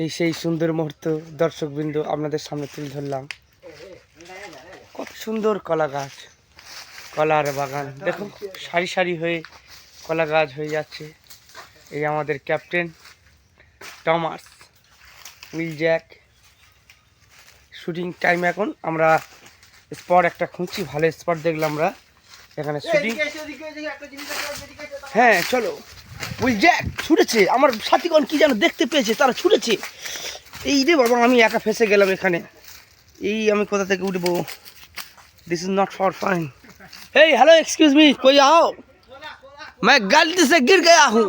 এই সেই সুন্দর মুহূর্ত দর্শকবৃন্দ আপনাদের সামনে তুলে ধরলাম। কত সুন্দর কলা গাছ কলার বাগান। দেখো সারি সারি হয়ে কলা গাছ হয়ে যাচ্ছে। এই আমাদের captain Thomas will Jack shooting time এখন আমরা স্পট একটা খুঁজছি ভালো স্পট দেখলাম আমরা। এখানে শুটিং হ্যাঁ চলো। উইল জ্যাক ছুটেছে আমার সাথীগণ কি যেন দেখতে পেয়েছে তারা ছুটেছে এই রে বাবা আমি একা ফেসে গেলাম এখানে এই আমি কোথা থেকে উঠবো this is not for fine hey hello excuse me कोई आओ मैं गलती से गिर गया हूँ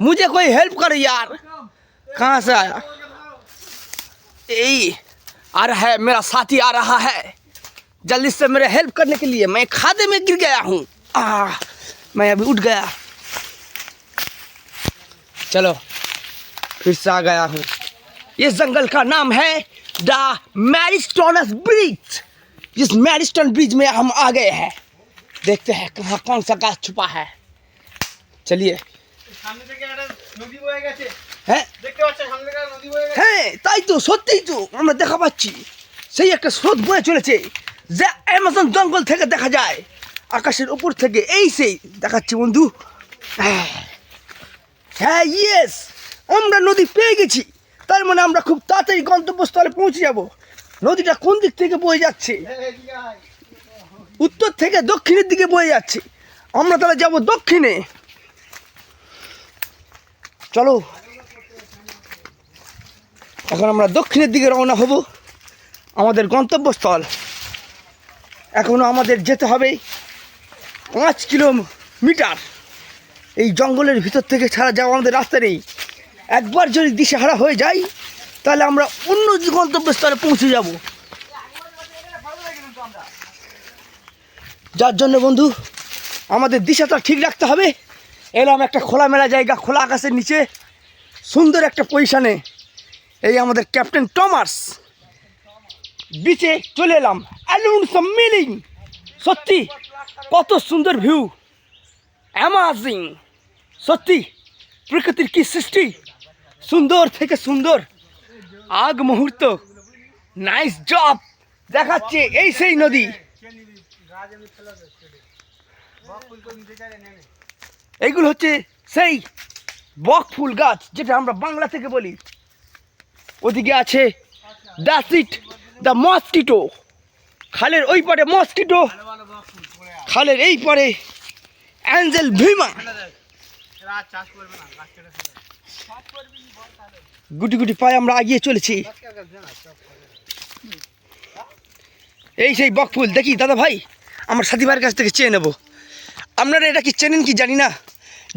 मुझे कोई हेल्प करे यार कहाँ से आया यही आ रहा है मेरा साथी आ रहा है जल्दी से मेरे हेल्प करने के लिए मैं खादे में गिर गया हूँ आ मैं अभी उठ गया चलो फिर से आ गया हूँ इस जंगल का नाम है द मैरिस्टोनस ब्रिज जिस मैरिस्टन ब्रिज में हम आ गए हैं देखते हैं कहाँ कौन सा गाछ छुपा है चलिए সামনে থেকে একটা নদী বয়ে গেছে হ্যাঁ দেখতে পাচ্ছ সামনে থেকে একটা নদী বয়ে গেছে হ্যাঁ তাই তো সত্যিই তো আমরা দেখা পাচ্ছি সেই একটা স্রোত বয়ে চলেছে যা অ্যামাজন জঙ্গল থেকে দেখা যায় আকাশের উপর থেকে এই সেই দেখাচ্ছি বন্ধু হ্যাঁ হ্যাঁ ইয়েস আমরা নদী পেয়ে গেছি। তার মানে আমরা খুব তাড়াতাড়ি গন্তব্যস্থলে পৌঁছে যাব। নদীটা কোন দিক থেকে বয়ে যাচ্ছে? উত্তর থেকে দক্ষিণের দিকে বয়ে যাচ্ছে। আমরা তাহলে যাব দক্ষিণে। চলো। এখন আমরা দক্ষিণের দিকে রওনা হব। আমাদের গন্তব্যস্থল। এখনও আমাদের যেতে হবে পাঁচ কিলোমিটার। এই জঙ্গলের ভিতর থেকে ছাড়া যাওয়া আমাদের রাস্তা নেই। একবার যদি দিশেহারা হয়ে যাই, তাহলে আমরা অন্য গন্তব্যস্থলে পৌঁছে যাব। যার জন্য বন্ধু, আমাদের দিশাটা ঠিক রাখতে হবে। এলাম একটা খোলামেলা জায়গা, খোলা আকাশের নিচে, সুন্দর একটা পজিশানে। এই আমাদের ক্যাপ্টেন টমাস বিচে চলে এলাম। অ্যালুন মিলিং সত্যি, কত সুন্দর ভিউ। অ্যামাজিং সত্যি? প্রকৃতির কি সৃষ্টি? সুন্দর থেকে সুন্দর। আগ মুহূর্ত। নাইস জব দেখাচ্ছে এই সেই নদী। এইগুলো হচ্ছে সেই বক ফুল গাছ, যেটা আমরা বাংলা থেকে বলি। ওদিকে আছে দ্য সিট দ্য মস্কিটো খালের ওই পারে মস্কিটো। খালের এই পারে অ্যাঞ্জেল ভিমা। গুটি গুটি পায়ে আমরা এগিয়ে চলেছি। এই সেই বক ফুল দেখি দাদা ভাই আমার সাথী ভাইয়ের কাছ থেকে চেয়ে নেব। আপনারা এটা কি চেনেন কি জানি না?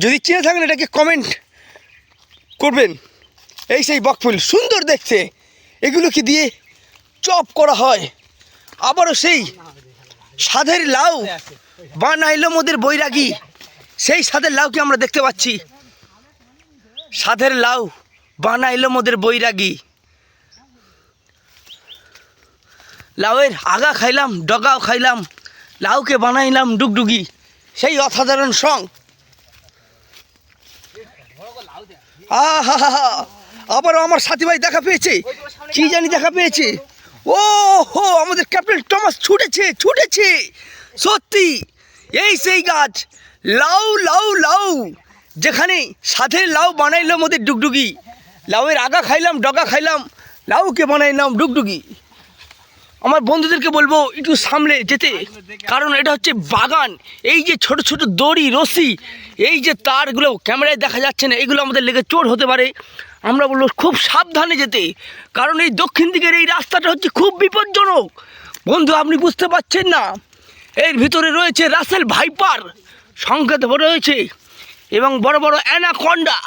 যদি চেনে থাকেন এটাকে কমেন্ট করবেন। এই সেই বক ফুল সুন্দর দেখতে। এগুলো কি দিয়ে চপ করা হয়? আবারও সেই সাধের লাউ বা বানাইলো মোদের বৈরাগী। সেই সাধের লাউকে আমরা দেখতে পাচ্ছি? সাধের লাউ বানাইলো মোদের বৈরাগী। লাউয়ের আগা খাইলাম, ডগাও খাইলাম, লাউকে বানাইলাম ডুগডুগি, সেই অসাধারণ সং। আহা আবারও আমার সাথী ভাই দেখা পেয়েছে। কি জানি দেখা পেয়েছে? ও হো আমাদের ক্যাপ্টেন টমাস ছুটেছে ছুটেছে। সত্যি, এই সেই গাছ। লাউ লাউ লাউ। যেখানে সাধের লাউ বানাইলাম আমাদের ডুগডুগি। লাউয়ের আগা খাইলাম, ডগা খাইলাম। লাউকে বানাইলাম ডুগডুগি। আমার বন্ধুদেরকে বলব, একটু সামলে যেতে। কারণ এটা হচ্ছে বাগান। এই যে ছোট ছোট দড়ি, রশি, এই যে তারগুলো ক্যামেরায় দেখা যাচ্ছে না, এগুলো আমাদের লেগে চোর হতে পারে। আমরা বলব, খুব সাবধানে যেতে। কারণ এই দক্ষিণ দিকের এই রাস্তাটা হচ্ছে খুব বিপজ্জনক। বন্ধু, আপনি বুঝতে পারছেন না? এর ভিতরে রয়েছে রাসেল ভাইপার। সংকেত রয়েছে এবং বড় বড় অ্যানাকন্ডা।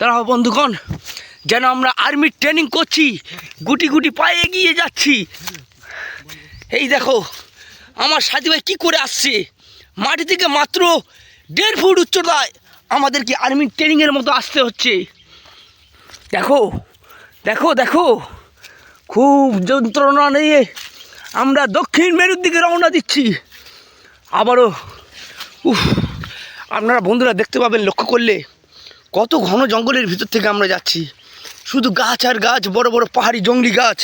দাঁড়াও বন্ধুগণ, যেন আমরা আর্মির ট্রেনিং করছি, গুটি গুটি পায়ে এগিয়ে যাচ্ছি। এই দেখো, আমার সাথী ভাই কী করে আসছে? মাটি থেকে মাত্র দেড় ফুট উচ্চতায় আমাদেরকে আর্মির ট্রেনিংয়ের মতো আসতে হচ্ছে। দেখো দেখো দেখো, খুব যন্ত্রণা নিয়ে আমরা দক্ষিণ মেরুর দিকে রওনা দিচ্ছি। আবারও উফ আপনারা বন্ধুরা দেখতে পাবেন লক্ষ্য করলে কত ঘন জঙ্গলের ভিতর থেকে আমরা যাচ্ছি। শুধু গাছ আর গাছ বড় বড় পাহাড়ি জঙ্গলি গাছ।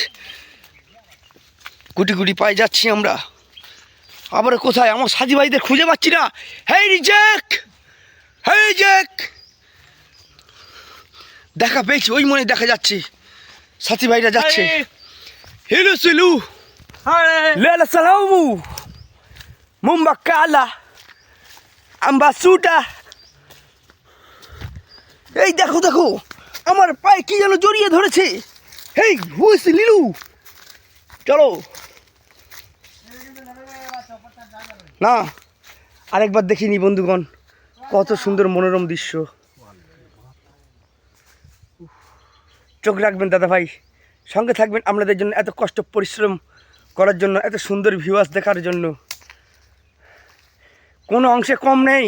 গুটি গুটি পায়ে যাচ্ছি আমরা। আবার কোথায়? আমার সাজি ভাইদের খুঁজে পাচ্ছি না। হেই রিজেক! হেই রিজেক! দেখা পেয়েছি ওই মনে দেখা যাচ্ছে। সাথী ভাইরা যাচ্ছে। হেলো সেলু। লেলা সালামু। মুম্বা কালা আম্বাসুটা। এই দেখো দেখো, আমার পায়ে কি যেন জড়িয়ে ধরেছে। হেই হুইস লিলু চলো। না, আরেকবার দেখিনি বন্ধুগণ, কত সুন্দর মনোরম দৃশ্য। চোখ রাখবেন দাদা ভাই, সঙ্গে থাকবেন আপনাদের জন্য এত কষ্ট, পরিশ্রম করার জন্য, এত সুন্দর ভিউয়ার্স দেখার জন্য। কোনো অংশে কম নেই।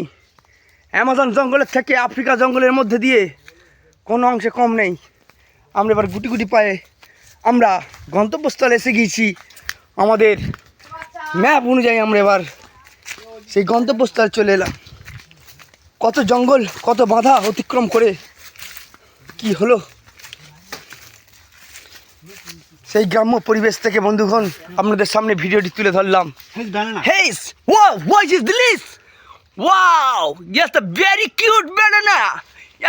অ্যামাজন জঙ্গলের থেকে আফ্রিকা জঙ্গলের মধ্যে দিয়ে কোনো অংশে কম নেই। আমরা এবার গুটি গুটি পায়ে আমরা গন্তব্যস্থলে এসে গিয়েছি। আমাদের ম্যাপ অনুযায়ী আমরা এবার সেই গন্তব্যস্থলে চলে এলাম। কত জঙ্গল, কত বাধা অতিক্রম করে কি হলো? সেই গ্রাম্য পরিবেশ থেকে বন্ধুগণ আপনাদের সামনে ভিডিওটি তুলে ধরলাম.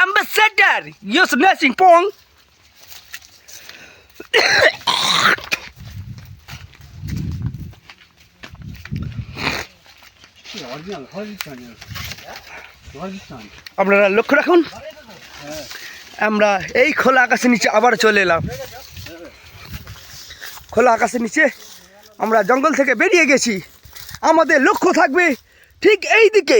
Ambassador, yes, nursing pong. আপনারা লক্ষ্য রাখুন। আমরা এই খোলা আকাশের নিচে আবার চলে এলাম। খোলা আকাশের নিচে আমরা জঙ্গল থেকে বেরিয়ে গেছি। আমাদের লক্ষ্য থাকবে ঠিক এই দিকে